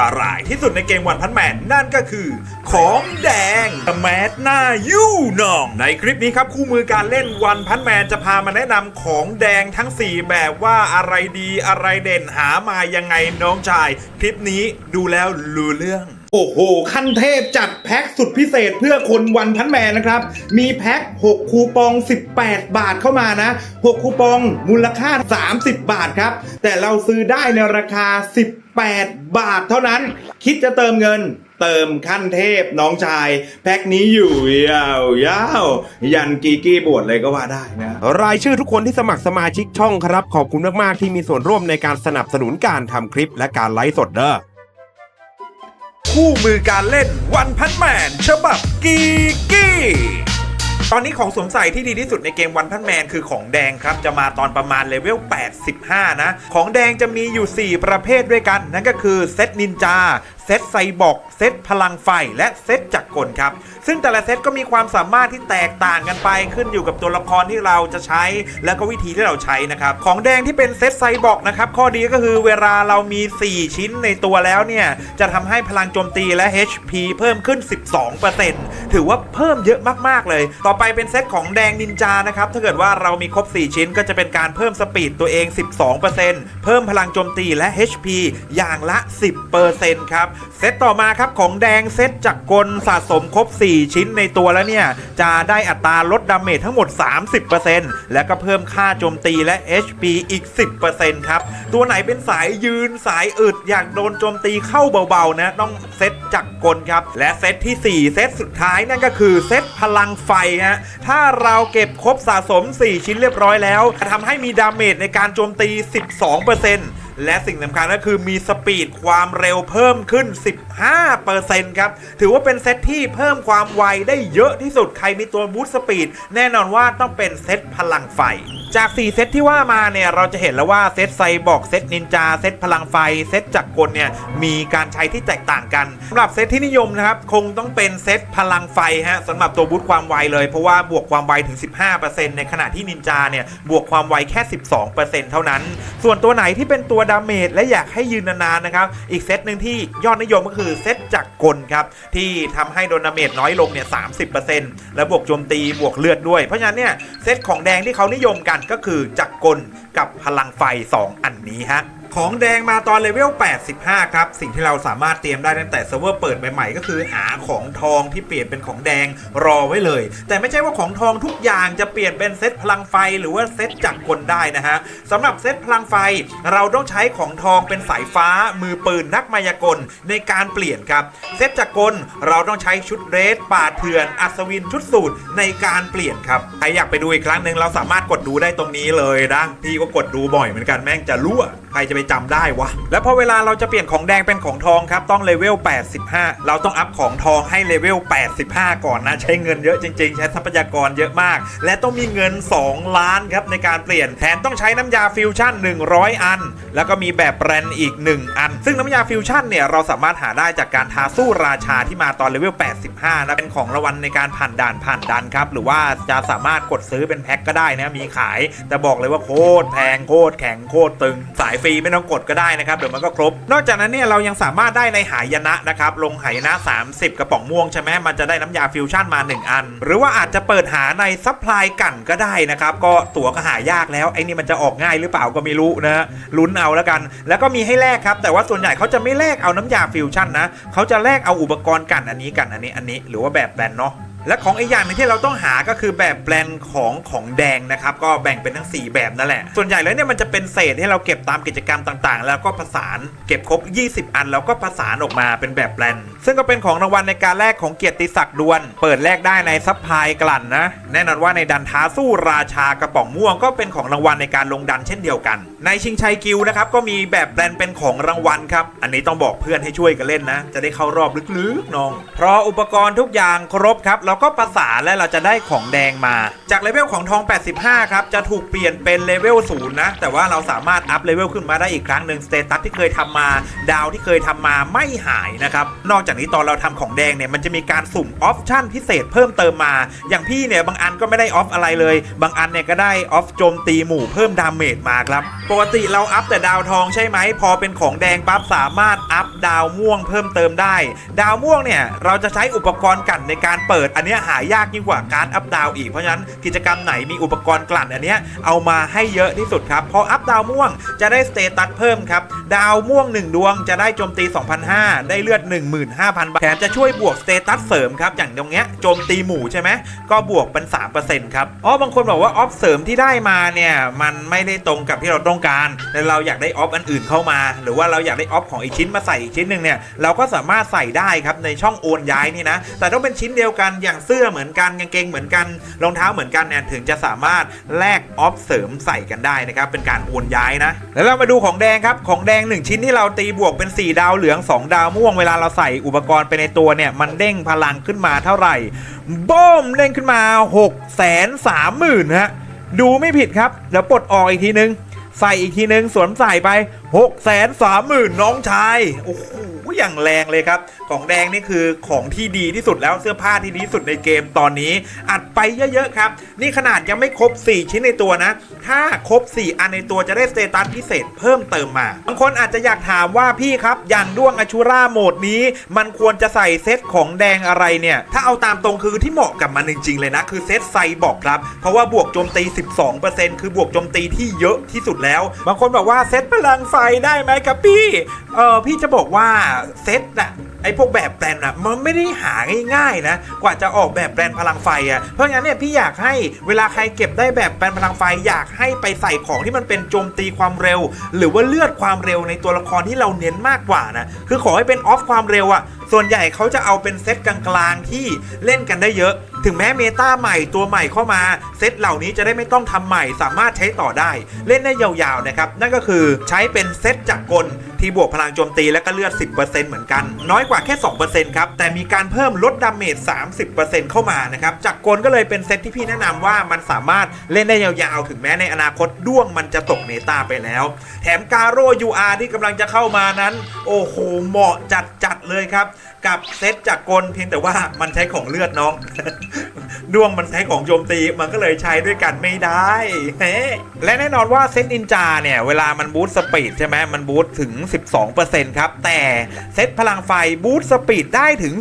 ตรายที่สุดในเกมวันพันแมนนั่นก็คือ ของแดงแมสหน้ายู่นอง ในคลิปนี้ครับคู่มือการเล่นวันพันแมนจะพามาแนะนำของแดงทั้ง 4 แบบว่าอะไรดีอะไรเด่นหามายังไงน้องชาย คลิปนี้ดูแล้วรู้เรื่อง โอ้โห ขั้นเทพจัดแพ็คสุดพิเศษเพื่อคนวันพันแมนนะครับ มีแพ็ค 6 คูปอง 18 บาทเข้ามานะ 6 คูปองมูลค่า 30 บาทครับ แต่เราซื้อได้ในราคา 18 บาทเท่านั้น คิดจะเติมเงินเติมขั้นเทพน้องชาย แพ็คนี้อยู่ยาวยาวยันกีกี้บวชเลยก็ว่าได้นะ รายชื่อทุกคนที่สมัครสมาชิกช่องครับ ขอบคุณมาก ๆ ที่มีส่วนร่วมในการสนับสนุนการทำคลิปและการไลฟ์สดเด้อ คู่มือการเล่นวันพันแมนฉบับกีกี้ ตอนนี้ของสวมใส่ที่ดีที่สุดในเกมวันพันแมนคือของแดงครับ จะมาตอนประมาณเลเวล 85 นะ ของแดงจะมีอยู่ 4 ประเภทด้วยกัน นั่นก็คือเซตนินจา เซตไซบอร์กเซตพลังไฟและเซตจักรกลครับ ซึ่งแต่ละเซตก็มีความสามารถที่แตกต่างกันไปขึ้นอยู่กับตัวละครที่เราจะใช้ แล้วก็วิธีที่เราใช้นะครับ ของแดงที่เป็นเซตไซบอร์กนะครับ ข้อดีก็คือเวลาเรามี 4 ชิ้นในตัวแล้วเนี่ย จะทำให้พลังโจมตีและ HP เพิ่มขึ้น 12%ถือว่าเพิ่มเยอะมาก ๆ เลย ต่อไปเป็นเซตของแดงนินจานะครับ ถ้าเกิดว่าเรามีครบ 4 ชิ้นก็จะเป็นการเพิ่มสปีดตัวเอง 12%เพิ่มพลังโจมตีและ HP อย่างละ 10%ครับเซตต่อมาครับของแดงเซตจักรกลสะสมครบ 4 ชิ้นในตัวแล้วเนี่ย จะได้อัตราลดดาเมจทั้งหมด 30%แล้วก็เพิ่มค่าโจมตีและ HP อีก 10%ครับ ตัวไหนเป็นสายยืนสายอึดอยากโดนโจมตีเข้าเบาๆนะ ต้องเซตจักรกลครับ และเซตที่ 4 เซตสุดท้ายนั่นก็คือเซตพลังไฟฮะถ้าเราเก็บครบสะสม 4 ชิ้นเรียบร้อยแล้วจะทำให้มีดาเมจในการโจมตี 12% และสิ่งสำคัญก็คือมีสปีดความเร็วเพิ่มขึ้น 15%ครับ ถือว่าเป็นเซตที่เพิ่มความไวได้เยอะที่สุด ใครมีตัวบูสต์สปีด แน่นอนว่าต้องเป็นเซตพลังไฟจาก 4 เซตที่ว่ามาเนี่ยเราจะเห็นแล้วว่าเซตไซบอร์กเซตนินจาเซตพลังไฟเซตจักรกลเนี่ยมีการใช้ที่แตกต่างกันสำหรับเซตที่นิยมนะครับคงต้องเป็นเซตพลังไฟฮะสำหรับตัวบูตความไวเลย เพราะว่าบวกความไวถึง 15%ในขณะที่นินจาเนี่ยบวกความไวแค่ 12%เท่านั้น ส่วนตัวไหนที่เป็นตัวดาเมจและอยากให้ยืนนานๆนะครับอีกเซตหนึ่งที่ยอดนิยมก็คือเซตจักรกลครับที่ทำให้โดนดาเมจน้อยลงเนี่ย30%และบวกโจมตีบวกเลือดด้วยเพราะฉะนั้นเนี่ยเซตของแดงที่เขานิยมกันก็คือจักรกลกับพลังไฟ 2 อันนี้ฮะ ของแดงมาตอนเลเวล 85 ครับ สิ่งที่เราสามารถเตรียมได้ตั้งแต่เซิร์ฟเวอร์เปิดใหม่ๆ ก็คือหาของทองที่เปลี่ยนเป็นของแดงรอไว้เลย แต่ไม่ใช่ว่าของทองทุกอย่างจะเปลี่ยนเป็นเซตพลังไฟหรือว่าเซตจักรกลได้นะฮะสำหรับเซตพลังไฟเราต้องใช้ของทองเป็นสายฟ้า มือปืนนักมายากลในการเปลี่ยนครับ เซตจักรกลเราต้องใช้ชุดเรสป่าเถื่อน อัศวินชุดสูตรในการเปลี่ยนครับใครอยากไปดูอีกครั้งหนึ่งเราสามารถกดดูได้ตรงนี้เลยนะพี่ก็กดดูบ่อยเหมือนกันแม่งจะรั่วใครจะไปจำได้วะ แล้วพอเวลาเราจะเปลี่ยนของแดงเป็นของทองครับต้องเลเวล 85 เราต้องอัพของทองให้เลเวล 85 ก่อนนะ ใช้เงินเยอะจริง ๆ ใช้ทรัพยากรเยอะมาก และต้องมีเงิน 2 ล้านครับในการเปลี่ยนแถมต้องใช้น้ำยาฟิวชั่น 100 อัน แล้วก็มีแบบแบรนด์อีก 1 อัน ซึ่งน้ำยาฟิวชั่นเนี่ยเราสามารถหาได้จากการทาสู้ราชาที่มาตอนเลเวล 85 นะเป็นของรางวัลในการผ่านด่านผ่านดันครับหรือว่าจะสามารถกดซื้อเป็นแพ็คก็ได้นะมีขาย แต่บอกเลยว่าโคตรแพงโคตรแข็งโคตรตึงสายฟรีไม่ต้องกดก็ได้นะครับเดี๋ยวมันก็ครบ นอกจากนั้นเนี่ยเรายังสามารถได้ในหายนะนะครับลงหายนะ 30 กระป๋องม่วงใช่ไหมมันจะได้น้ำยาฟิวชั่นมา 1 อัน หรือว่าอาจจะเปิดหาในซัพพลายกันก็ได้นะครับก็ตั๋วก็หายากแล้วไอ้นี่มันจะออกง่ายหรือเปล่าก็ไม่รู้นะลุ้นเอาแล้วกัน แล้วก็มีให้แลกครับ แต่ว่าส่วนใหญ่เขาจะไม่แลกเอาน้ำยาฟิวชั่นนะเขาจะแลกเอาอุปกรณ์กันอันนี้กันอันนี้อันนี้ หรือว่าแบบแบนเนาะ และของอีกอย่างนึงที่เราต้องหาก็คือแบบแบรนด์ของของแดงนะครับ ก็แบ่งเป็นทั้ง 4 แบบนั่นแหละ ส่วนใหญ่แล้วเนี่ยมันจะเป็นเศษให้เราเก็บตามกิจกรรมต่างๆ แล้วก็ผสานเก็บครบ 20 อัน แล้วก็ผสานออกมาเป็นแบบแบรนด์ซึ่งก็เป็นของรางวัลในการแลกของเกียรติศักดิ์ดวน เปิดแลกได้ในซัพพลายกลั่นนะ แน่นอนว่าในดันท้าสู้ราชากระป๋องม่วงก็เป็นของรางวัลในการลงดันเช่นเดียวกัน ในชิงชัยกิลด์นะครับก็มีแบบแบรนด์เป็นของรางวัลครับอันนี้ต้องบอกเพื่อนให้ช่วยกันเล่นนะ จะได้เข้ารอบลึกๆน้อง เพราะอุปกรณ์ทุกอย่างครบครับเราก็ประสานและเราจะได้ของแดงมา จากเลเวลของทอง 85 ครับ จะถูกเปลี่ยนเป็นเลเวล0นะ แต่ว่าเราสามารถอัพเลเวลขึ้นมาได้อีกครั้งหนึ่งสเตตัสที่เคยทำมา ดาวที่เคยทำมาไม่หายนะครับ นอกจากนี้ตอนเราทำของแดงเนี่ยมันจะมีการสุ่มออปชั่นพิเศษเพิ่มเติมมา อย่างพี่เนี่ยบางอันก็ไม่ได้ออฟอะไรเลย บางอันเนี่ยก็ได้ออฟโจมตีหมู่เพิ่มดาเมจมาครับ ปกติเราอัพแต่ดาวทองใช่ไหม พอเป็นของแดงปั๊บสามารถอัพดาวม่วงเพิ่มเติมได้ ดาวม่วงเนี่ยเราจะใช้อุปกรณ์กันในการเปิดอันเนี้ยหายากยิ่งกว่าการอัพดาวอีก เพราะฉะนั้นกิจกรรมไหนมีอุปกรณ์กลั่นอันเนี้ยเอามาให้เยอะที่สุดครับ พออัพดาวม่วงจะได้สเตตัสเพิ่มครับ ดาวม่วง 1 ดวงจะได้โจมตี 2,500 ได้เลือด 15,000บาทแถมจะช่วยบวกสเตตัสเสริมครับ อย่างตรงเนี้ยโจมตีหมู่ใช่ไหมก็บวกเป็น 3%ครับ อ๋อ บางคนบอกว่าออฟเสริมที่ได้มาเนี่ยมันไม่ได้ตรงกับที่เราต้องการแต่เราอยากได้ออฟอันอื่นเข้ามา หรือว่าเราอยากได้ออฟของอีกชิ้นมาใส่อีกชิ้นหนึ่งเนี่ยเราก็สามารถใส่ได้ครับในช่องโอนย้ายนี่นะแต่ต้องเป็นชิ้นเดียวกันอย่างเสื้อเหมือนกันกางเกงเหมือนกันรองเท้าเหมือนกันเนี่ยถึงจะสามารถแลกออฟเสริมใส่กันได้นะครับเป็นการโอนย้ายนะ แล้วเรามาดูของแดงครับของแดง 1 ชิ้นที่เราตีบวกเป็น 4 ดาวเหลือง 2 ดาวม่วงเวลาเราใส่อุปกรณ์ไปในตัวเนี่ยมันเด้งพลังขึ้นมาเท่าไหร่บ้มเด้งขึ้นมา6 3 0 0 0 0ฮะดูไม่ผิดครับเดี๋ยวปลดออกอีกทีนึง ใส่อีกทีนึงสวมใส่ไป6 3 0 0 0 0น้องชายโอ้โห อย่างแรงเลยครับ ของแดงนี่คือของที่ดีที่สุดแล้วเสื้อผ้าที่ดีที่สุดในเกมตอนนี้ อัดไปเยอะๆครับ นี่ขนาดยังไม่ครบ 4 ชิ้นในตัวนะ ถ้าครบ 4 อันในตัวจะได้สเตตัสพิเศษเพิ่มเติมมาบางคนอาจจะอยากถามว่าพี่ครับ อย่างด้วงอชูราโหมดนี้ มันควรจะใส่เซตของแดงอะไรเนี่ย ถ้าเอาตามตรงคือที่เหมาะกับมันจริงๆเลยนะ คือเซตไซบอกครับ เพราะว่าบวกโจมตี 12%คือบวกโจมตีที่เยอะที่สุดแล้ว บางคนบอกว่าเซตพลังไฟได้ไหมครับพี่ เออพี่จะบอกว่าเซตน่ะไอ้พวกแบบแปลนอะมันไม่ได้หาง่ายๆนะ กว่าจะออกแบบแปลนพลังไฟอะเพราะงั้นเนี่ยพี่อยากให้เวลาใครเก็บได้แบบแปลนพลังไฟ อยากให้ไปใส่ของที่มันเป็นโจมตีความเร็ว หรือว่าเลือดความเร็วในตัวละครที่เราเน้นมากกว่านะ คือขอให้เป็นออฟความเร็วอะส่วนใหญ่เขาจะเอาเป็นเซตกลางๆที่เล่นกันได้เยอะถึงแม้เมตาใหม่ตัวใหม่เข้ามาเซตเหล่านี้จะได้ไม่ต้องทำใหม่สามารถใช้ต่อได้ เล่นได้ยาวๆนะครับ นั่นก็คือใช้เป็นเซตจักรกลที่บวกพลังโจมตีและก็เลือด 10%เหมือนกัน น้อยกว่าแค่ 2%ครับ แต่มีการเพิ่มลดดาเมจ 30%เข้ามานะครับจักรกลก็เลยเป็นเซตที่พี่แนะนำว่ามันสามารถเล่นได้ยาวๆ ถึงแม้ในอนาคตด้วงมันจะตกเมตาไปแล้ว แถมการโร่ UR ที่กำลังจะเข้ามานั้น โอ้โห เหมาะจัดๆเลยครับ กับเซตจักรกลเพียงแต่ว่ามันใช้ของเลือดน้องดวงมันใช้ของโจมตีมันก็เลยใช้ด้วยกันไม่ได้เฮ้และแน่นอนว่าเซตนินจาเนี่ย เวลามันบูสต์สปีดใช่ไหมมันบูสต์ถึง 12%ครับ แต่เซตพลังไฟบูสต์สปีดได้ถึง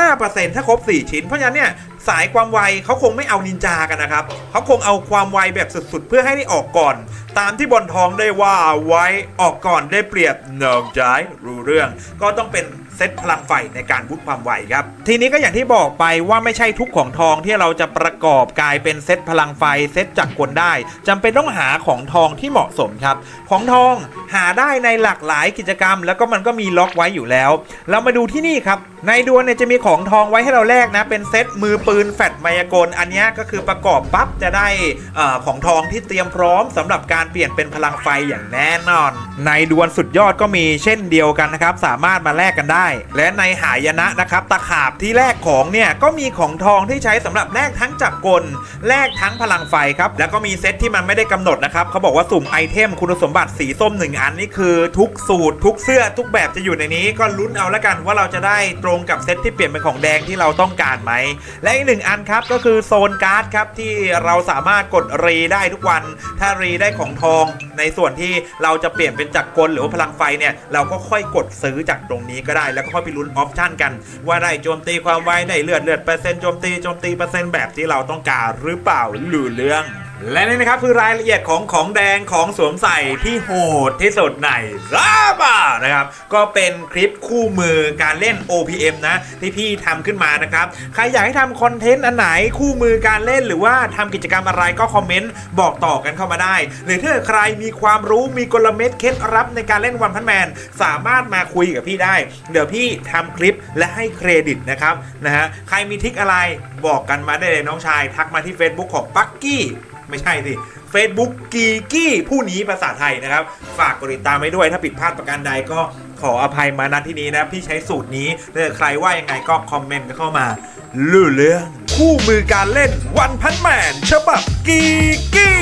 15%ถ้าครบ 4 ชิ้น เพราะฉะนั้นเนี่ยสายความไวเขาคงไม่เอานินจากันนะครับ เขาคงเอาความไวแบบสุดๆ เพื่อให้ได้ออกก่อน ตามที่บนทองได้ว่าไว้ออกก่อนได้เปรียบเนิงใจรู้เรื่อง ก็ต้องเป็น เซตพลังไฟในการบูตความไวครับ ทีนี้ก็อย่างที่บอกไปว่าไม่ใช่ทุกของทองที่เราจะประกอบกลายเป็นเซตพลังไฟเซตจักรกลได้จำเป็นต้องหาของทองที่เหมาะสมครับ ของทองหาได้ในหลากหลายกิจกรรม แล้วก็มันก็มีล็อกไว้อยู่แล้ว เรามาดูที่นี่ครับ ในดวลเนี่ยจะมีของทองไว้ให้เราแลกนะ เป็นเซตมือปืนแฟดมายากล อันนี้ก็คือประกอบปั๊บจะได้อของทองที่เตรียมพร้อมสำหรับการเปลี่ยนเป็นพลังไฟอย่างแน่นอน ในดวลสุดยอดก็มีเช่นเดียวกันนะครับ สามารถมาแลกกันได้และในหายนะนะครับตะขาบที่แลกของเนี่ยก็มีของทองที่ใช้สำหรับแลกทั้งจักรกลแลกทั้งพลังไฟครับแล้วก็มีเซตที่มันไม่ได้กำหนดนะครับเขาบอกว่าสุ่มไอเทมคุณสมบัติสีส้มหนึ่งอันนี่คือทุกสูตร ทุกเสื้อทุกแบบจะอยู่ในนี้ ก็ลุ้นเอาละกันว่าเราจะได้ตรงกับเซตที่เปลี่ยนเป็นของแดงที่เราต้องการไหม และอีกหนึ่งอันครับก็คือโซนการ์ดครับที่เราสามารถกดรีได้ทุกวัน ถ้ารีได้ของทอง ในส่วนที่เราจะเปลี่ยนเป็นจักรกลหรือว่าพลังไฟเนี่ยเราก็ค่อยกดซื้อจากตรงนี้ก็ได้แล้วก็ค่อยไปลุ้นออปชั่นกัน ว่าได้โจมตีความไวได้เลือดเลือดเปอร์เซ็นต์โจมตีโจมตีเปอร์เซ็นต์แบบที่เราต้องการหรือเปล่าหรือเรื่อง และนี่นะครับคือรายละเอียดของของแดงของสวมใส่ที่โหดที่สุดในราบานะครับ ก็เป็นคลิปคู่มือการเล่น OPM นะ ที่พี่ทำขึ้นมานะครับ ใครอยากให้ทำคอนเทนต์อันไหนคู่มือการเล่นหรือว่าทำกิจกรรมอะไรก็คอมเมนต์บอกต่อกันเข้ามาได้ หรือถ้าใครมีความรู้มีกลเม็ดเคล็ดลับในการเล่นวันพันแมน สามารถมาคุยกับพี่ได้ เดี๋ยวพี่ทำคลิปและให้เครดิตนะครับนะฮะใครมีทริคอะไรบอกกันมาได้เลยน้องชาย ทักมาที่ Facebook ของปักกี้ ไม่ใช่สิ Facebook กีกี้ผู้นี้ภาษาไทยนะครับ ฝากกดติดตามไว้ด้วยถ้าผิดพลาดประการใดก็ขออภัยมาณที่นี้นะ พี่ใช้สูตรนี้ถ้าใครว่ายังไงก็คอมเมนต์กันเข้ามาลู่เรื่อง คู่มือการเล่นวันพันแมนฉบับกีกี้